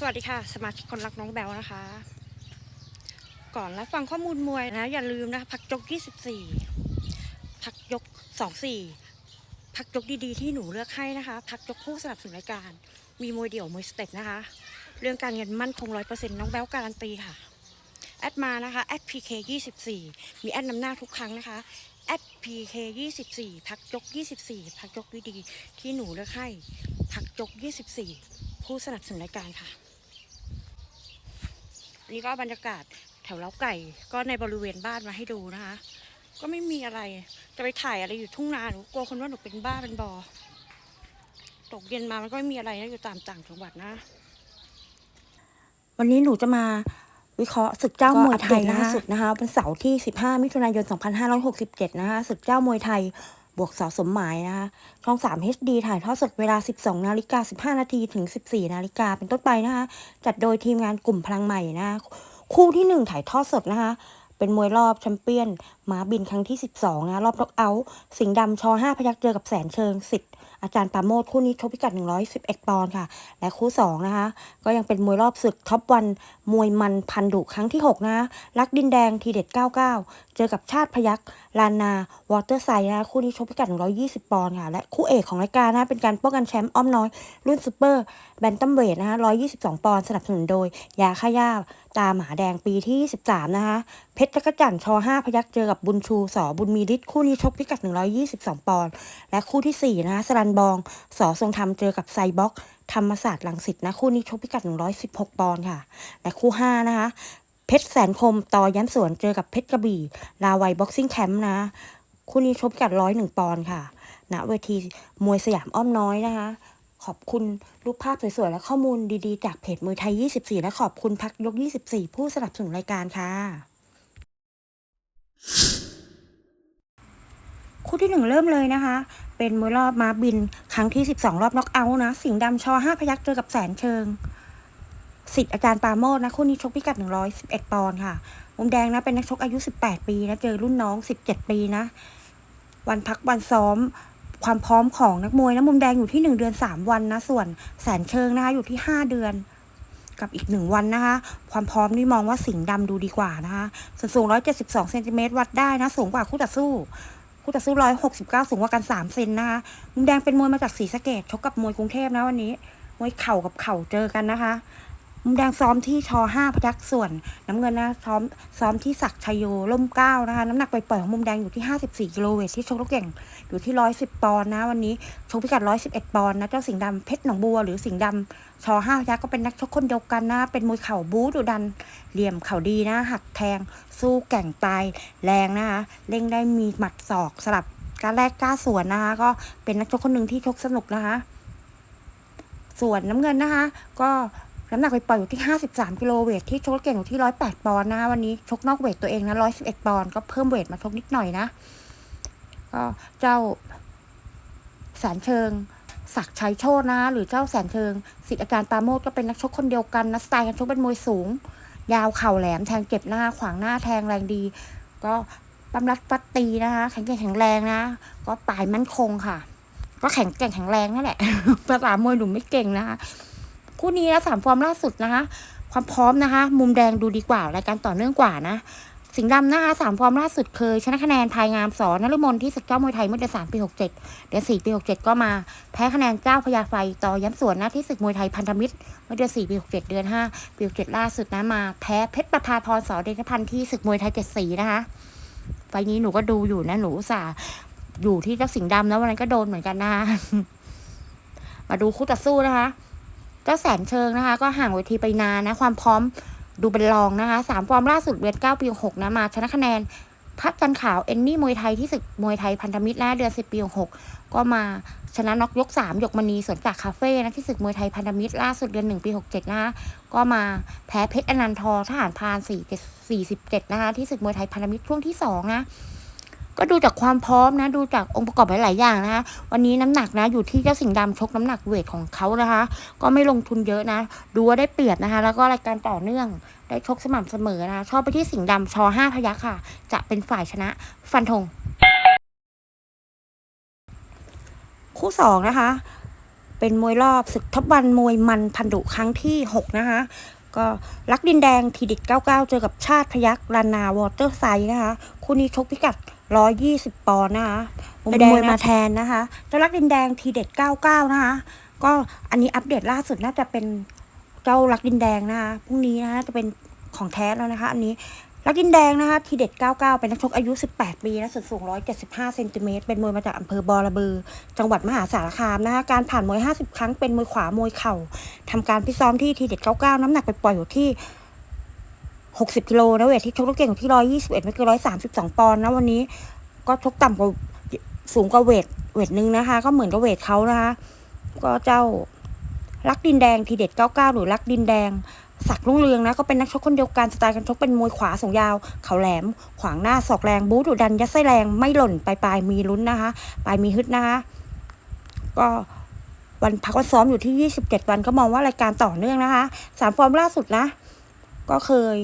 สวัสดีค่ะ สมาชิกคนรักน้องแบลนะคะ ก่อนรับฟังข้อมูลมวยนะ อย่าลืมนะพักยก 24 พักยก 24 พักยกดีๆ ที่หนูเลือกให้นะคะ พักยกผู้สนับสนุนรายการ มีมวยเดี่ยวมวยสเต็ปนะคะ เรื่องการเงินมั่นคง 100%น้องแบลการันตีค่ะ แอดมานะคะแอด PK 24มีแอดนำหน้าทุกครั้งนะคะแอด PK 24พักยก 24 พักยกดีๆที่หนูเลือกให้พักยก 24 ผู้สนับสนุนรายการค่ะ นนี้ก็บรรยากาศแถวเล้าไก่ก็ในบริเวณบ้านมาให้ดูนะคะ ก็ไม่มีอะไร จะไปถ่ายอะไรอยู่ทุ่งนาหนูกลัวคนว่าหนูเป็นบ้าเป็นบอ ตกเย็นมามันก็ไม่มีอะไรนะอยู่ตามต่างจังหวัดนะ วันนี้หนูจะมาวิเคราะห์ศึกเจ้ามวยไทยล่าสุดนะคะวันเสาร์ที่ 15 มิถุนายน 2567 นะคะศึกเจ้ามวยไทย บวกสอสมหมายนะคะช่อง 3 HD ถ่ายทอดสดเวลา 12 นาฬิกา 15 นาทีถึง 14 นาฬิกาเป็นต้นไปนะคะ จัดโดยทีมงานกลุ่มพลังใหม่นะ คู่ที่ 1 ถ่ายทอดสดนะคะ เป็นมวยรอบแชมเปี้ยนม้าบินครั้งที่ 12 นะ รอบล็อกเอาท์สิงห์ดำชอ5พยักเจอกับแสนเชิงสิทธิ์อาจารย์ปาโมทคู่นี้ชกพิกัด 111 ปอนด์ค่ะ และคู่ 2 นะคะ ก็ยังเป็นมวยรอบศึกท็อปวัน มวยมันพันดุครั้งที่ 6 นะคะรักดินแดงทีเด็ด 99 เจอกับชาติพยักลานนา วอเตอร์ไซด์นะคะคู่นี้ชกพิกัด 120 ปอนด์ค่ะ และคู่เอกของรายการนะคะเป็นการป้องกันแชมป์อ้อมน้อย รุ่นซูเปอร์แบนตัมเวทนะคะ122 ปอนด์สนับสนุนโดย ยาฆ่าหญ้าตาหมาแดงปีที่23นะคะ เพชรกระจันทร์ช5พยักเจอกับบุญชูสอบุญมีฤทธิ์คู่นี้ชกพิกัด 122 ปอนด์และคู่ทีสี่ 4 นะคะสรันบองสอทรงธรรมเจอกับไซบ็อกธรรมศาสตร์ลังสิตนะคู่นี้ชกพิกัด 116 ปอนด์ค่ะ และคู่ 5 นะคะ เพชรแสนคมต่อยันสวนเจอกับเพชรกระบี่ลาวัยบ็อกซิ่งแคมป์นะ คู่นี้ชกกัด101ปอนด์ค่ะณเวทีมวยสยามอ้อมน้อยนะคะ ขอบคุณรูปภาพสวยๆ และข้อมูลดีๆ จากเพจมวยไทย 24 และขอบคุณพักยก 24 ผู้สนับสนุนรายการค่ะ คู่ที่หนึ่งเริ่มเลยนะคะ เป็นมวยรอบมาบินครั้งที่ 12 รอบน็อกเอาท์นะ สิงห์ดำชอ5พยักเจอกับแสนเชิง สิทธิ์อาจารย์ปาโมทนะคู่นี้ชกพิกัด 111 ปอนด์ค่ะ มุมแดงนะเป็นนักชกอายุ 18 ปีนะเจอรุ่นน้อง 17 ปีนะ วันพักวันซ้อมความพร้อมของนักมวยนะมุมแดงอยู่ที่ 1 เดือน 3 วันนะ ส่วนแสนเชิงนะคะอยู่ที่ 5 เดือนกับอีก1วันนะคะ ความพร้อมนี่มองว่าสิงห์ดำดูดีกว่านะคะส่วนสูง 172เซนติเมตรวัดได้นะ สูงกว่าคู่ต่อสู้ คู่ต่อสู้ 169 สูงกว่ากัน 3 เซนนะคะมุมแดงเป็นมวยมาจากศรีสะเกดชกกับมวยกรุงเทพนะวันนี้ มวยเข่ากับเข่าเจอกันนะคะ มุมแดงซ้อมที่ชห้าพยักส่วน น้ำเงินนะซ้อมซ้อมที่ศักชัยโยล่มเก้านะคะ น้ำหนักไปปล่อยของมุมแดงอยู่ที่ห้าสิบสี่กิโลเวทที่ชกลูกเก่งอยู่ที่ร้อยสิบปอนด์นะ วันนี้ชกพิกัดร้อยสิบเอ็ดปอนด์นะ เจ้าสิงห์ดำเพชรหนองบัวหรือสิงห์ดำชห้าพยักก็เป็นนักชกคนเดียวกันนะ เป็นมวยเข่าบู๊ดุดัน เหลี่ยมเข่าดีนะ หักแทง สู้แก่งตายแรงนะคะเร่งได้มีหมัดศอกสลับการแรกกล้าสวนนะคะก็เป็นนักชกคนหนึ่งที่ชกสนุกนะคะ ส่วนน้ำเงินนะคะ ก็ น้ำหนักไปปล่อยอยู่ที่ 53 กิโลเวทที่ชกเก่งอยู่ที่ 108 ปอนด์นะวันนี้ชกนอกเวทตัวเองนะ 111 ปอนด์ก็เพิ่มเวทมาชกนิดหน่อยนะ ก็เจ้าแสนเชิงศักชัยโชตนะ หรือเจ้าแสนเชิงสิทธิอาจารย์ปาโมทก็เป็นนักชกคนเดียวกันนะสไตล์การชกเป็นมวยสูง ยาวเข่าแหลมแทงเก็บหน้าขวางหน้าแทงแรงดี ก็ปั้มรัดฟัดตีนะคะแข็งแกร่งแข็งแรงนะ ก็ปลายมั่นคงค่ะ ก็แข็งแกร่งแข็งแรงนั่นแหละภาษามวยหนูไม่เก่งนะคะ คู่นี้นะสามฟอร์มล่าสุดนะคะ ความพร้อมนะคะ มุมแดงดูดีกว่ารายการต่อเนื่องกว่านะ สิงห์ดำนะคะสามฟอร์มล่าสุดเคยชนะคะแนนพายงามสอนนฤมลที่ศึกเจ้ามวยไทยเมื่อเดือนสามปีหกเจ็ดเดือนสี่ปีหกเจ็ดก็มา แพ้คะแนนเจ้าพญาไฟต่อย้ำสวนนะที่ศึกมวยไทยพันธมิตร เมื่อเดือนสี่ปีหกเจ็ดเดือนห้าปีหกเจ็ดล่าสุดนะมา แพ้เพชรประภาพรสอเดชพันธ์ที่ศึกมวยไทยเจ็ดสีนะคะไฟนี้หนูก็ดูอยู่นะหนูสาอยู่ที่เจ้าสิงห์ดำแล้ววันนั้นก็โดนเหมือนกันนะมาดูคู่ต่อสู้นะคะ จ้าแสนเชิงนะคะ ก็ห่างเวทีไปนานนะ ความพร้อมดูเป็นรองนะคะสามฟอร์มล่าสุดเวทเก้าปีหกนะมาชนะคะแนนพักกันขาวเอนนี่มวยไทยที่ศึกมวยไทยพันธมิตรนะเดือนสิบปีหกก็มาชนะน็อกยกสามยกมณีสวนจากคาเฟ่นะที่ศึกมวยไทยพันธมิตรล่าสุดเดือนหนึ่งปีหกเจ็ดนะคะก็มาแพ้เพชรอนันทร์ทหารพานสี่สี่สิบเจ็ดนะคะที่ศึกมวยไทยพันธมิตรช่วงที่สองนะ ก็ดูจากความพร้อมนะ ดูจากองค์ประกอบหลายๆอย่างนะคะวันนี้น้ำหนักนะ อยู่ที่เจ้าสิงห์ดำชกน้ำหนักเวทของเขานะคะ ก็ไม่ลงทุนเยอะนะ ดูว่าได้เปรียบนะคะ แล้วก็รายการต่อเนื่องได้ชกสม่ำเสมอนะคะชอบไปที่สิงห์ดำชอห้าพยักค่ะ จะเป็นฝ่ายชนะ ฟันธงคู่สองนะคะ เป็นมวยรอบศึกท็อปวันมวยมันพันดุครั้งที่6นะคะก็รักดินแดงทีเด็ด99เจอกับชาติพยักลานนาวอเตอร์ไซด์นะคะ คู่นี้ชกพิกัด 120ปอนด์นะคะเป็นมวยมาแทนนะคะเจ้ารักดินแดงทีเด็ด99นะคะ ก็อันนี้อัปเดตล่าสุดน่าจะเป็นเจ้ารักดินแดงนะคะพรุ่งนี้นะคะจะเป็นของแท้แล้วนะคะ อันนี้รักดินแดงนะคะทีเด็ด 99 เป็นนักชกอายุ 18 ปีนะส่วนสูง 175 เซนติเมตรเป็นมวยมาจากอำเภอบอระบือ จังหวัดมหาสารคามนะคะการผ่านมวย 50 ครั้งเป็นมวยขวามวยเข่าทำการพิตซ้อมที่ทีเด็ด 99 น้ำหนักไปปล่อยอยู่ที่ 60กิโลนะเวทที่ชกลูกเก่งอยู่ที่121ไม่เกิน132 ปอนด์นะวันนี้ ก็ชกต่ำกว่าสูงกว่าเวทเวทนึงนะคะ ก็เหมือนกับเวทเขานะคะ ก็เจ้ารักดินแดงทีเด็ด 99 หรือรักดินแดงศักดิ์รุ่งเรืองนะก็เป็นนักชกคนเดียวกันสไตล์การชกเป็นมวยขวาส่งยาว เขาแหลม ขวางหน้าศอกแรงบู๊ดุดันยัดไส้แรงไม่หล่นปลายปลายมีลุ้นนะคะปลายมีฮึดนะคะก็วันพักวันซ้อมอยู่ที่ 27 วันก็มองว่ารายการต่อเนื่องนะคะสามฟอร์มล่าสุดนะ ก็เคย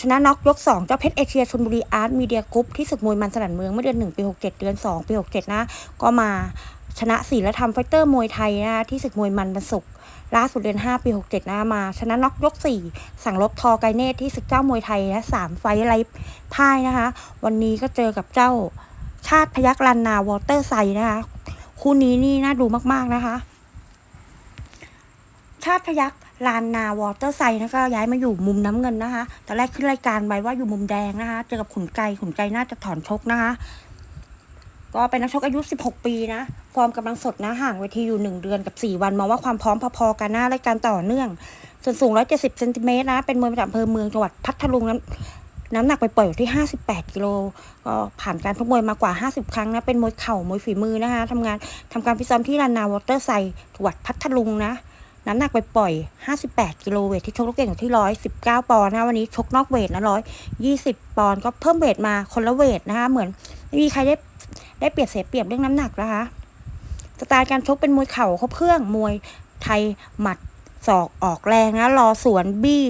ชนะน็อกยก 2 เจ้าเพชรเอเชียชนบุรีอาร์ตมีเดียกรุ๊ปที่ศึกมวยมันสนั่นเมืองเมื่อเดือน 1 ปี 67 เดือน 2 ปี 67 นะ ก็มาชนะสี่และทำไฟเตอร์มวยไทยนะที่ศึกมวยมันบรรสุกล่าสุดเดือน 5 ปี 67นะมา ชนะน็อกยก 4 สั่งลบทอไกเนตที่ศึกเจ้ามวยไทยนะสามไฟไลฟ์พ่ายนะคะ วันนี้ก็เจอกับเจ้าชาติพยักลันนาวอเตอร์ไซนะคะ คู่นี้นี่น่าดูมาก ๆ นะคะ ชาติพยักลานนาวอเตอร์ไซนะก็ย้ายมาอยู่มุมน้ำเงินนะคะตอนแรกขึ้นรายการไว้ว่าอยู่มุมแดงนะคะ เจอกับขุนไกขุนไกน่าจะถอนชกนะคะ ก็เป็นนักชกอายุ 16 ปีนะฟอร์มกำลังสดนะห่างเวทีอยู่ 1 เดือนกับ 4 วันมองว่าความพร้อมพอๆกันหน้ารายการต่อเนื่อง ส่วนสูง 170เซนติเมตรนะ เป็นมวยประจำอำเภอเมืองจังหวัดพัทลุงน้ำน้ำหนักไปเปล่อยู่ที่ 58 กิโล ก็ผ่านการชกมวยมากว่า 50 ครั้งนะ เป็นมวยเข่ามวยฝีมือนะคะทำงานทำการฟิซ้อมที่ลานนาวอเตอร์ไซจังหวัดพัทลุงนะ น้ำหนักไปปล่อย 58 กิโลเวทที่ชกลูกเก่งอยู่ที่ 119 ปอนด์นะวันนี้ชกนอกเวทนะ 120 ปอนด์ก็เพิ่มเวทมาคนละเวทนะคะเหมือนไม่มีใครได้ได้เปรียบเสียเปรียบเรื่องน้ำหนักนะคะสไตล์การชกเป็นมวยเข่าครบเครื่องมวยไทยหมัดศอกออกแรงนะรอสวนบี้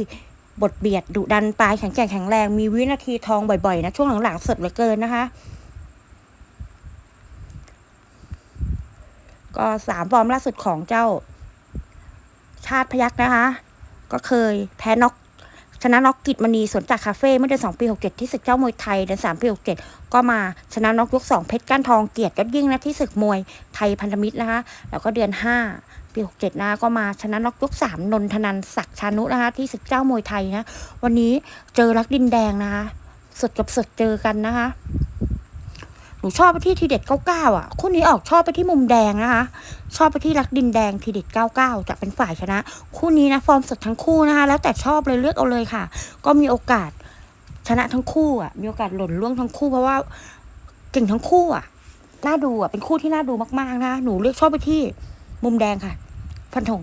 บทเบียดดุดันปลายแข็งแกร่งแข็งแรงมีวินาทีทองบ่อยๆนะช่วงหลังๆสดเหลือเกินนะคะ ก็สามฟอร์มล่าสุดของเจ้า ชาติพยักนะคะ ก็เคยแพ้น็อกชนะน็อกกิจมณีสวนจากคาเฟ่เมื่อเดือน2ปี 67 ที่ศึกเจ้ามวยไทยเดือน3ปี 67 ก็มาชนะน็อกยก 2 เพชรก้านทองเกียรติยอดยิ่งนะที่ศึกมวยไทยพันธมิตรนะคะ แล้วก็เดือน 5 ปี 67 นะก็มาชนะน็อกยก 3 นนทนันศักดิ์ชานุนะคะที่ศึกเจ้ามวยไทยนะ วันนี้เจอรักดินแดงนะคะสดกับสดเจอกันนะคะ นูชอบไปที่ทีเด็ด99อะคู่นี้ออกชอบไปที่มุมแดงนะคะ ชอบไปที่รักดินแดงทีเด็ด99จะเป็นฝ่ายชนะ คู่นี้นะฟอร์มสดทั้งคู่นะคะ แล้วแต่ชอบเลยเลือกเอาเลยค่ะ ก็มีโอกาสชนะทั้งคู่อะ มีโอกาสหล่นล่วงทั้งคู่เพราะว่าเก่งทั้งคู่อะน่าดูอะเป็นคู่ที่น่าดูมากๆนะหนูเลือกชอบไปที่มุมแดงค่ะ ฟันธง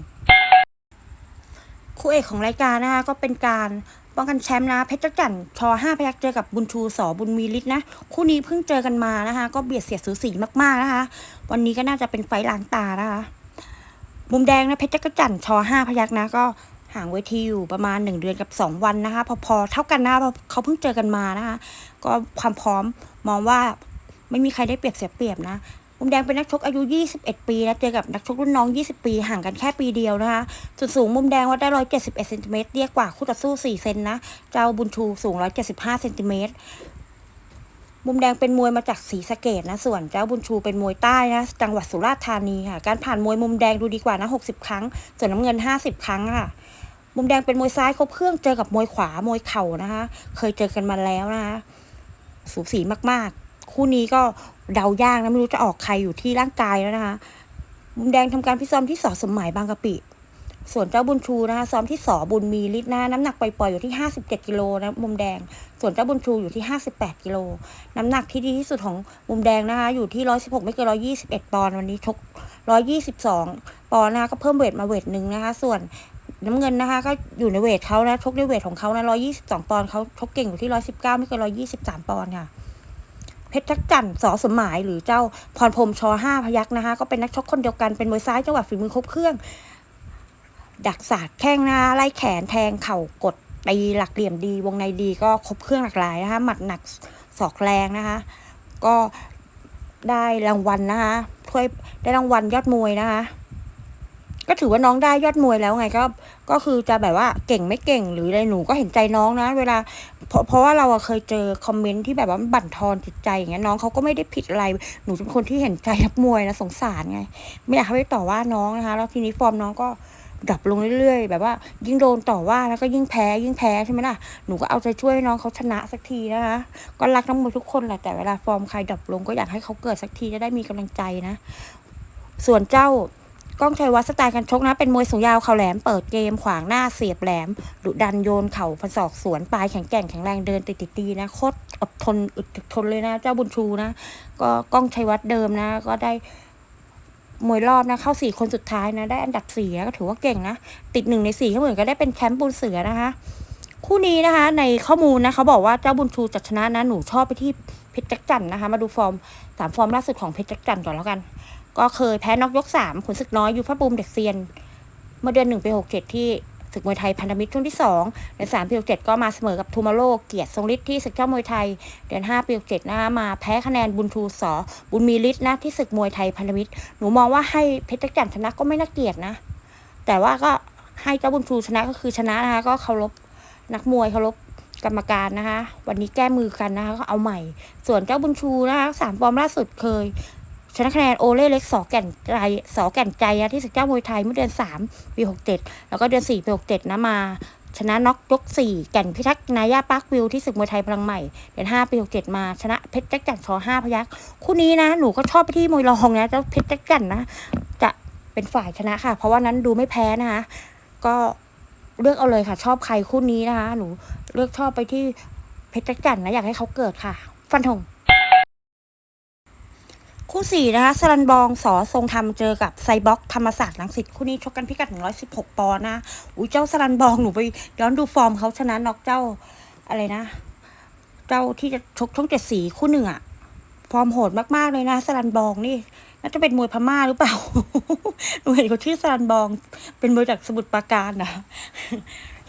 คู่เอกของรายการนะคะก็เป็นการ ป้องกันแชมป์นะ เพชรจันทร์ชอห้าพยักเจอกับบุญชูสอบุญมีฤทธิ์นะ คู่นี้เพิ่งเจอกันมานะคะ ก็เบียดเสียดสูสีมากๆนะคะ วันนี้ก็น่าจะเป็นไฟล์ล้างตานะคะ มุมแดงนะเพชรจันทร์ชอห้าพยักนะก็ห่างเวทีอยู่ประมาณหนึ่งเดือนกับสองวันนะคะ พอๆเท่ากันนะเพราะเขาเพิ่งเจอกันมานะคะ ก็ความพร้อมมองว่าไม่มีใครได้เปรียบเสียเปรียบนะ มุมแดงเป็นนักชกอายุ 21 ปีนะเจอกับนักชกรุ่นน้อง 20 ปีห่างกันแค่ปีเดียวนะคะส่วนสูงมุมแดงวัดได้ 171เซนติเมตรเรียกกว่าคู่ต่อสู้ 4 เซนนะ เจ้าบุญชูสูง 175เซนติเมตรมุมแดงเป็นมวยมาจากศรีสะเกดนะ ส่วนเจ้าบุญชูเป็นมวยใต้นะ จังหวัดสุราษฎร์ธานีค่ะ การผ่านมวยมุมแดงดูดีกว่านะ 60 ครั้ง ส่วนน้ำเงิน 50 ครั้งค่ะ มุมแดงเป็นมวยซ้ายครบเครื่องเจอกับมวยขวามวยเข่านะคะ เคยเจอกันมาแล้วนะคะ สูสีมากๆ คู่นี้ก็เดายากนะไม่รู้จะออกใครอยู่ที่ร่างกายแล้วนะคะมุมแดงทำการพิซ้อมที่สอสมหมายบางกะปิ ส่วนเจ้าบุญชูนะคะซ้อมที่สอบุญมีฤทธิ์นะน้ำหนักปล่อยๆอยู่ที่57กิโลนะมุมแดง ส่วนเจ้าบุญชูอยู่ที่58กิโลน้ำหนักที่ดีที่สุดของมุมแดงนะคะอยู่ที่116ไม่เกิน121ปอนด์วันนี้ชก122ปอนด์นะคะก็เพิ่มเวทมาเวทหนึ่งนะคะ ส่วนน้ำเงินนะคะ ก็อยู่ในเวทเขานะชกในเวทของเขานะ122ปอนด์เขาชกเก่งอยู่ที่119ไม่เกิน123ปอนด์ค่ะ เพชรทักจันสอสมหมาย หรือเจ้าพรพรมชอห้าพยักนะคะ ก็เป็นนักชกคนเดียวกันเป็นมวยซ้ายจังหวะฝีมือครบเครื่อง ดักศาสตร์แข้งหน้าไล่แขนแทงเข่ากดตีหลักเหลี่ยมดี วงในดีก็ครบเครื่องหลากหลายนะคะหมัดหนักศอกแรงนะคะ ก็ได้รางวัลนะคะถ้วยได้รางวัลยอดมวยนะคะ ก็ถือว่าน้องได้ยอดมวยแล้วไงก็ก็คือจะแบบว่าเก่งไม่เก่งหรืออะไรหนูก็เห็นใจน้องนะ เวลาเพราะเพราะว่าเราเคยเจอคอมเมนต์ที่แบบว่าบั่นทอนจิตใจอย่างเงี้ยน้องเขาก็ไม่ได้ผิดอะไรหนูเป็นคนที่เห็นใจนักมวยนะสงสารไง ไม่อยากให้ไปต่อว่าน้องนะคะแล้วทีนี้ฟอร์มน้องก็ดรอปลงเรื่อยๆ แบบว่ายิ่งโดนต่อว่าแล้วก็ยิ่งแพ้ยิ่งแพ้ใช่ไหมล่ะ หนูก็เอาใจช่วยน้องเขาชนะสักทีนะคะ ก็รักนักมวยทุกคนแหละแต่เวลาฟอร์มใครดรอปลงก็อยากให้เขาเกิดสักทีจะได้มีกำลังใจนะ ส่วนเจ้า ก้องชัยวัฒน์สไตล์การชกนะ เป็นมวยสูงยาวเข่าแหลมเปิดเกมขวางหน้าเสียบแหลมดุดันโยนเข่าฟันศอกสวนปลายแข็งแกร่งแข็งแรงเดินติดติดตีนะโคตรอดทนอึดทนเลยนะ เจ้าบุญชูนะ ก็ก้องชัยวัฒน์เดิมนะ ก็ได้มวยรอบนะเข้าสี่คนสุดท้ายนะ ได้อันดับสี่ก็ถือว่าเก่งนะ ติดหนึ่งในสี่ก็เหมือนก็ได้เป็นแชมป์บุญเสือนะคะ คู่นี้นะคะ ในข้อมูลนะเขาบอกว่าเจ้าบุญชูจัดชนะนะหนูชอบไปที่เพชรจักรจันทร์นะคะ มาดูฟอร์มสามฟอร์มล่าสุดของเพชรจักรจันทร์ก่อนแล้วกัน ก็เคยแพ้นอกยกสามขุนศึกน้อยยูพระบูมเด็กเซียน เมื่อเดือนหนึ่งปีหกเจ็ดที่ศึกมวยไทยพันธมิตรช่วงที่สองเดือนสามปีหกเจ็ดก็มาเสมอกับทูมาโลเกียรติทรงฤทธิ์ที่ศึกเจ้ามวยไทย เดือนห้าปีหกเจ็ดนะคะมาแพ้คะแนนบุญทูสอบุญมีฤทธิ์นะที่ศึกมวยไทยพันธมิตร หนูมองว่าให้เพชรจักรจันทร์ชนะก็ไม่น่าเกลียดนะ แต่ว่าก็ให้เจ้าบุญชูชนะก็คือชนะนะคะก็เคารพนักมวยเคารพกรรมการนะคะ วันนี้แก้มือกันนะคะก็เอาใหม่ ส่วนเจ้าบุญชูนะคะสามฟอร์มล่าสุดเคย ชนะคะแนนโอเล่เล็กสอแก่นใจสอแก่นใจที่ศึกเจ้ามวยไทยเมื่อเดือนสามปีหกเจ็ดแล้วก็เดือนสี่ปีหกเจ็ดนะมาชนะน็อกยกสี่แก่นพิทักษ์นายาปาร์ควิวที่ศึกมวยไทยพลังใหม่ เดือนห้าปีหกเจ็ดมาชนะเพชรแจ็คจันชอห้าพยักคู่นี้นะ หนูก็ชอบไปที่มวยรองนะเจ้าเพชรแจ็คจันนะ จะเป็นฝ่ายชนะค่ะ เพราะว่านั้นดูไม่แพ้นะคะ ก็เลือกเอาเลยค่ะ ชอบใครคู่นี้นะคะ หนูเลือกชอบไปที่เพชรแจ็คจันนะอยากให้เขาเกิดค่ะ ฟันธง คู่สี่นะคะสรันบองสอทรงธรรมเจอกับไซบ็อกธรรมศาสตร์ลังสิตคู่นี้ชกกันพิกัด 116 ปอนด์นะอุ้ยเจ้าสรันบองหนูไปย้อนดูฟอร์มเขาชนะน็อกเจ้าอะไรนะ เจ้าที่จะชกช่องเจ็ดสีคู่หนึ่งอะฟอร์มโหดมากๆเลยนะสรันบองนี่น่าจะเป็นมวยพม่าหรือเปล่าหนูเห็นเขาชื่อสรันบอง เป็นมวยจากสมุทรปราการนะ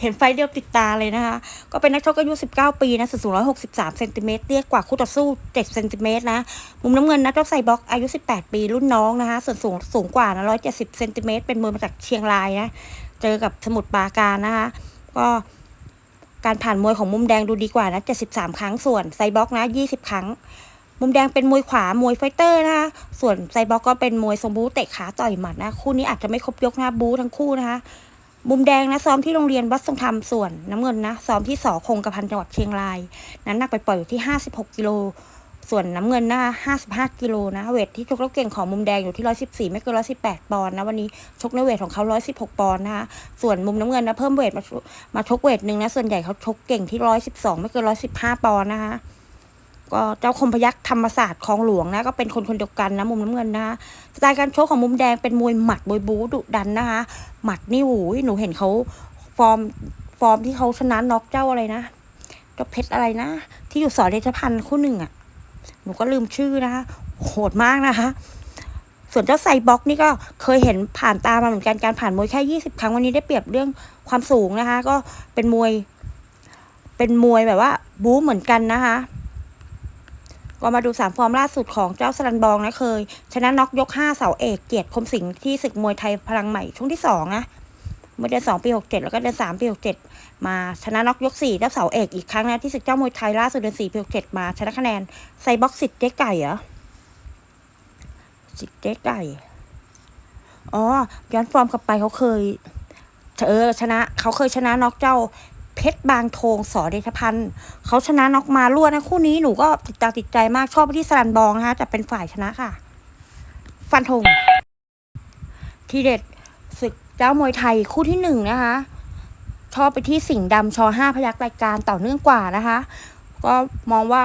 เห็นไฟเดียวติดตาเลยนะคะ ก็เป็นนักชกอายุ 19 ปีนะส่วนสูง163เซนติเมตรเตี้ยกว่าคู่ต่อสู้7เซนติเมตรนะ มุมน้ำเงินนักชกไซบ็อกอายุ 18 ปีรุ่นน้องนะคะ ส่วนสูงสูงกว่านะ170เซนติเมตรเป็นมวยมาจากเชียงรายนะ เจอกับสมุทรปราการนะคะ ก็การผ่านมวยของมุมแดงดูดีกว่านะ73 ครั้งส่วนไซบ็อกนะ20 ครั้งมุมแดงเป็นมวยขวา มวยไฟเตอร์นะคะ ส่วนไซบ็อกก็เป็นมวยทรงบูเตะขาต่อยหมัดนะ คู่นี้อาจจะไม่ครบยกนะบูทั้งคู่นะคะ มุมแดงนะซ้อมที่โรงเรียนวัดทรงธรรมส่วนน้ำเงินนะซ้อมที่สอคงกระพันจังหวัดเชียงราย น้ำหนักไปปล่อยอยู่ที่ 56 กิโล ส่วนน้ำเงินนะ55 กิโลนะเวทที่ชกแล้วเก่งของมุมแดงอยู่ที่ 114 ไม่เกิน 118 ปอนด์นะวันนี้ชกในเวทของเขา 116 ปอนด์นะคะส่วนมุมน้ำเงินนะเพิ่มเวทมามาชกเวทหนึ่งนะส่วนใหญ่เขาชกเก่งที่ 112 ไม่เกิน 115 ปอนด์นะคะ ก็เจ้าคมพยักษ์ธรรมศาสตร์คลองหลวงนะก็เป็นคนคนเดียวกันนะมุมน้ำเงินนะสไตล์การโชกของมุมแดงเป็นมวยหมัดมวยบูดุดันนะคะหมัดนี่หูยหนูเห็นเขาฟอร์มฟอร์มที่เขาชนะน็อกเจ้าอะไรนะเจ้าเพชรอะไรนะ ที่อยู่สอเดชพันธ์คู่หนึ่งอะ่ะหนูก็ลืมชื่อนะคะโหดมากนะคะส่วนเจ้าไซบ็อกนี่ก็เคยเห็นผ่านตามาเหมือนกันการผ่านมวยแค่ยี่สิบครั้งวันนี้ได้เปรียบเรื่องความสูงนะคะ ก็เป็นมวย เป็นมวยแบบว่า บู๊เหมือนกันนะคะ ก็มาดูสามฟอร์มล่าสุดของเจ้าสลันบองนะเคย ชนะน็อกยกห้าเสาเอกเกียรติคมสิงห์ที่ศึกมวยไทยพลังใหม่ช่วงที่สองนะเมื่อเดือนสองปีหกเจ็ดแล้วก็เดือนสามปีหกเจ็ดมาชนะน็อกยกสี่เจ้าเสาเอกอีกครั้งนะที่ศึกเจ้ามวยไทยล่าสุดเดือนสี่ปีหกเจ็ดมาชนะคะแนนไซบ็อกสิทธิ์เจ๊ไก่เหรอสิทธิ์เจ๊ไก่อ๋อย้อนฟอร์มกลับไปเขาเคยเออชนะเขาเคยชนะน็อกเจ้า เพชรบางโทงสอเดชพันธ์เขาชนะน็อกมาล้วนนะคู่นี้หนูก็ติดตาติดใจมากชอบไปที่สลันบองนะคะแต่เป็นฝ่ายชนะค่ะ ฟันธงทีเด็ดศึกเจ้ามวยไทยคู่ที่หนึ่งนะคะ ชอบไปที่สิงห์ดำชอห้าพยักรายการต่อเนื่องกว่านะคะ ก็มองว่า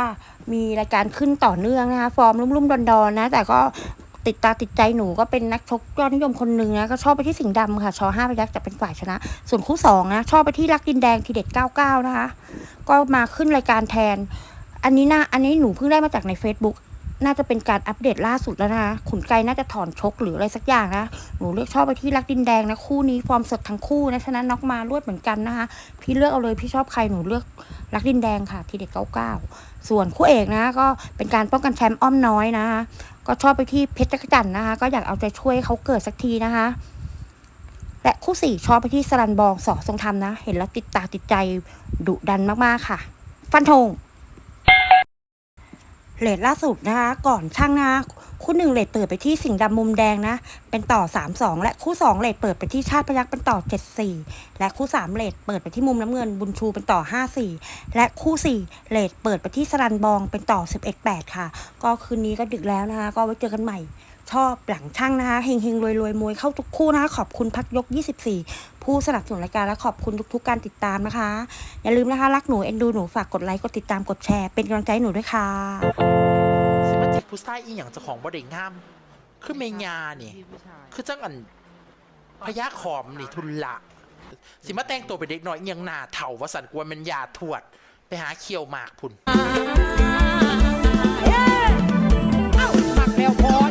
มีรายการขึ้นต่อเนื่องนะคะ ฟอร์มรุ่มๆดอนๆนะ แต่ก็ ติดตาติดใจหนูก็เป็นนักชกยอดนิยมคนหนึ่งนะ ก็ชอบไปที่สิงห์ดำค่ะชอห้าพยักจะเป็นฝ่ายชนะ ส่วนคู่สองนะ ชอบไปที่รักดินแดงทีเด็ดเก้าเก้านะคะ ก็มาขึ้นรายการแทน อันนี้นะอันนี้หนูเพิ่งได้มาจากใน Facebook น่าจะเป็นการอัปเดตล่าสุดแล้วนะคะขุนไกรน่าจะถอนชกหรืออะไรสักอย่างนะ หนูเลือกชอบไปที่รักดินแดงนะ คู่นี้ฟอร์มสดทั้งคู่นะ ฉะนั้นน็อกมารวดเหมือนกันนะคะ พี่เลือกเอาเลยพี่ชอบใครหนูเลือกรักดินแดงค่ะ ทีเด็ดเก้าเก้าส่วนคู่เอกนะ ก็เป็นการป้องกันแชมป์อ้อมน้อยนะคะ ก็ชอบไปที่เพชรจักรจันทร์นะคะ ก็อยากเอาใจช่วยเขาเกิดสักทีนะคะ และคู่สี่ชอบไปที่สรันบองสอทรงธรรมนะ เห็นแล้วติดตาติดใจดุดันมากๆค่ะ ฟันธง เลทล่าสุดนะคะ ก่อนช่างนะคู่หนึ่งเลทเปิดไปที่สิงห์ดำมุมแดงนะ เป็นต่อ 3-2 และคู่ 2 เลทเปิดไปที่ชาติพยักเป็นต่อ 7-4 และคู่ 3 เลทเปิดไปที่มุมน้ำเงินบุญชูเป็นต่อ 5-4 และคู่ 4 เลทเปิดไปที่สรันบองเป็นต่อ 11-8 ค่ะ ก็คืนนี้ก็ดึกแล้วนะคะ ก็ไว้เจอกันใหม่ ชอบหลังช่างนะคะเฮงเฮงรวยรวยมวยเข้าทุกคู่นะคะขอบคุณพักยก 24 ผู้สนับสนุนรายการและขอบคุณทุก ๆ การติดตามนะคะ อย่าลืมนะคะ รักหนูเอ็นดูหนูฝากกดไลค์กดติดตามกดแชร์เป็นกำลังใจให้หนูด้วยค่ะสิมาจิกผู้ชายอีหยังเจ้าของบ่ได้งาม คือเมญานี่ คือจังอันพยาขอมนี่ทุนละ สิมาแต่งตัวเป็นเด็กน้อยอีหยังหน้าเฒ่าว่าสันกวนมันยาทวด ไปหาเคียวหมากพุ่นมักแล้วพอ